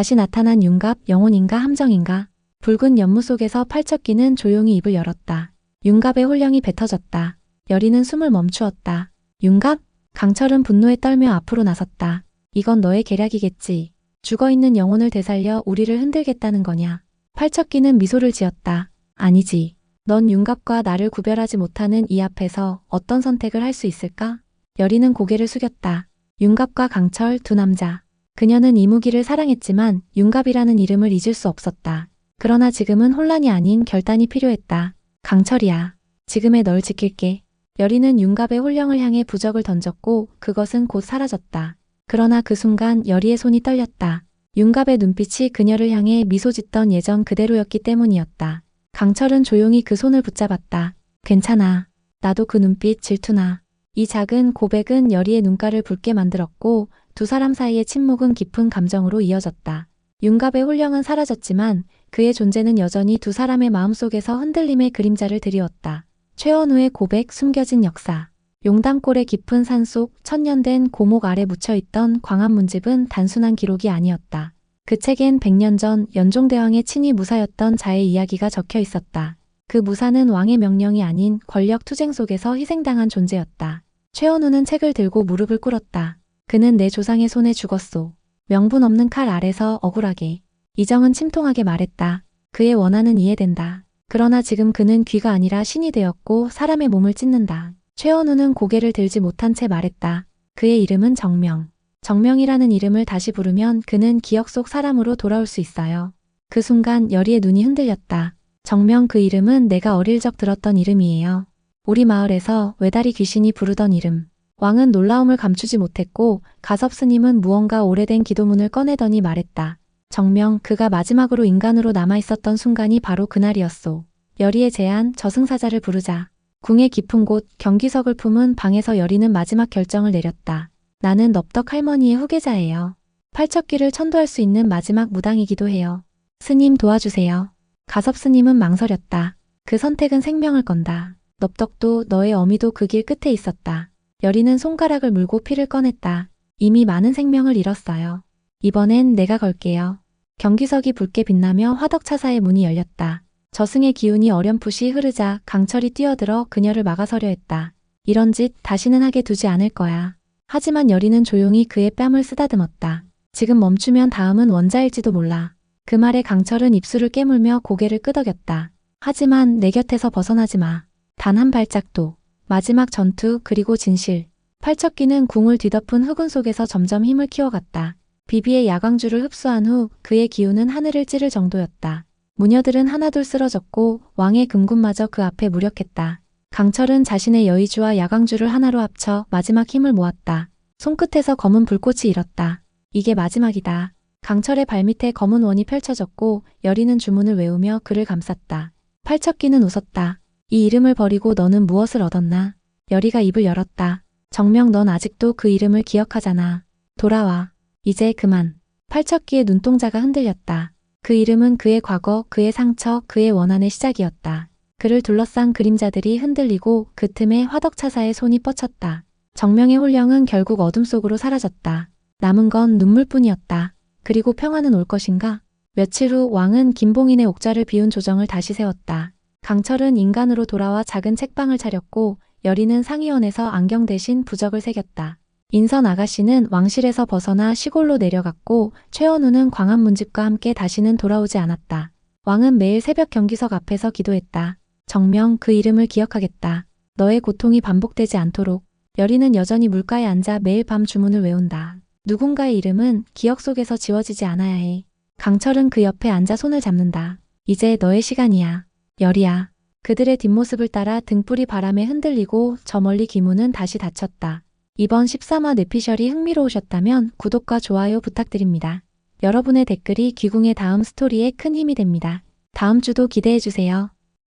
다시 나타난 윤갑, 영혼인가 함정인가. 붉은 연무 속에서 팔척기는 조용히 입을 열었다. 윤갑의 홀령이 뱉어졌다. 여리는 숨을 멈추었다. 윤갑? 강철은 분노에 떨며 앞으로 나섰다. 이건 너의 계략이겠지. 죽어있는 영혼을 되살려 우리를 흔들겠다는 거냐. 팔척기는 미소를 지었다. 아니지. 넌 윤갑과 나를 구별하지 못하는 이 앞에서 어떤 선택을 할 수 있을까? 여리는 고개를 숙였다. 윤갑과 강철 두 남자. 그녀는 이무기를 사랑했지만 윤갑이라는 이름을 잊을 수 없었다. 그러나 지금은 혼란이 아닌 결단이 필요했다. 강철이야. 지금의 널 지킬게. 여리는 윤갑의 홀령을 향해 부적을 던졌고 그것은 곧 사라졌다. 그러나 그 순간 여리의 손이 떨렸다. 윤갑의 눈빛이 그녀를 향해 미소 짓던 예전 그대로였기 때문이었다. 강철은 조용히 그 손을 붙잡았다. 괜찮아. 나도 그 눈빛 질투나. 이 작은 고백은 여리의 눈가를 붉게 만들었고 두 사람 사이의 침묵은 깊은 감정으로 이어졌다. 윤갑의 홀령은 사라졌지만 그의 존재는 여전히 두 사람의 마음속에서 흔들림의 그림자를 드리웠다. 최원우의 고백 숨겨진 역사. 용담골의 깊은 산속 천년된 고목 아래 묻혀있던 광안문집은 단순한 기록이 아니었다. 그 책엔 100년 전 연종대왕의 친히 무사였던 자의 이야기가 적혀 있었다. 그 무사는 왕의 명령이 아닌 권력 투쟁 속에서 희생당한 존재였다. 최원우는 책을 들고 무릎을 꿇었다. 그는 내 조상의 손에 죽었소. 명분 없는 칼 아래서 억울하게. 이정은 침통하게 말했다. 그의 원한은 이해된다. 그러나 지금 그는 귀가 아니라 신이 되었고 사람의 몸을 찢는다. 최원우는 고개를 들지 못한 채 말했다. 그의 이름은 정명. 정명이라는 이름을 다시 부르면 그는 기억 속 사람으로 돌아올 수 있어요. 그 순간 여리의 눈이 흔들렸다. 정명 그 이름은 내가 어릴 적 들었던 이름이에요. 우리 마을에서 외다리 귀신이 부르던 이름. 왕은 놀라움을 감추지 못했고 가섭 스님은 무언가 오래된 기도문을 꺼내더니 말했다. 정명 그가 마지막으로 인간으로 남아있었던 순간이 바로 그날이었소. 여리의 제안 저승사자를 부르자. 궁의 깊은 곳 경기석을 품은 방에서 여리는 마지막 결정을 내렸다. 나는 넙덕 할머니의 후계자예요. 팔척기를 천도할 수 있는 마지막 무당이기도 해요. 스님 도와주세요. 가섭 스님은 망설였다. 그 선택은 생명을 건다. 넙덕도 너의 어미도 그 길 끝에 있었다. 여리는 손가락을 물고 피를 꺼냈다. 이미 많은 생명을 잃었어요. 이번엔 내가 걸게요. 경기석이 붉게 빛나며 화덕차사의 문이 열렸다. 저승의 기운이 어렴풋이 흐르자 강철이 뛰어들어 그녀를 막아서려 했다. 이런 짓 다시는 하게 두지 않을 거야. 하지만 여리는 조용히 그의 뺨을 쓰다듬었다. 지금 멈추면 다음은 원자일지도 몰라. 그 말에 강철은 입술을 깨물며 고개를 끄덕였다. 하지만 내 곁에서 벗어나지 마. 단 한 발짝도. 마지막 전투 그리고 진실. 팔척기는 궁을 뒤덮은 흑운 속에서 점점 힘을 키워갔다. 비비의 야광주를 흡수한 후 그의 기운은 하늘을 찌를 정도였다. 무녀들은 하나둘 쓰러졌고 왕의 금군마저 그 앞에 무력했다. 강철은 자신의 여의주와 야광주를 하나로 합쳐 마지막 힘을 모았다. 손끝에서 검은 불꽃이 일었다. 이게 마지막이다. 강철의 발밑에 검은 원이 펼쳐졌고 여리는 주문을 외우며 그를 감쌌다. 팔척기는 웃었다. 이 이름을 버리고 너는 무엇을 얻었나? 여리가 입을 열었다. 정명 넌 아직도 그 이름을 기억하잖아. 돌아와. 이제 그만. 팔척기의 눈동자가 흔들렸다. 그 이름은 그의 과거, 그의 상처, 그의 원한의 시작이었다. 그를 둘러싼 그림자들이 흔들리고 그 틈에 화덕차사의 손이 뻗쳤다. 정명의 홀령은 결국 어둠 속으로 사라졌다. 남은 건 눈물뿐이었다. 그리고 평화는 올 것인가? 며칠 후 왕은 김봉인의 옥자를 비운 조정을 다시 세웠다. 강철은 인간으로 돌아와 작은 책방을 차렸고 여리는 상의원에서 안경 대신 부적을 새겼다. 인선 아가씨는 왕실에서 벗어나 시골로 내려갔고 최원우는 광안문집과 함께 다시는 돌아오지 않았다. 왕은 매일 새벽 경기석 앞에서 기도했다. 정명 그 이름을 기억하겠다. 너의 고통이 반복되지 않도록. 여리는 여전히 물가에 앉아 매일 밤 주문을 외운다. 누군가의 이름은 기억 속에서 지워지지 않아야 해. 강철은 그 옆에 앉아 손을 잡는다. 이제 너의 시간이야. 열이야. 그들의 뒷모습을 따라 등불이 바람에 흔들리고 저 멀리 기문은 다시 닫혔다. 이번 13화 뇌피셜이 흥미로우셨다면 구독과 좋아요 부탁드립니다. 여러분의 댓글이 귀궁의 다음 스토리에 큰 힘이 됩니다. 다음 주도 기대해주세요.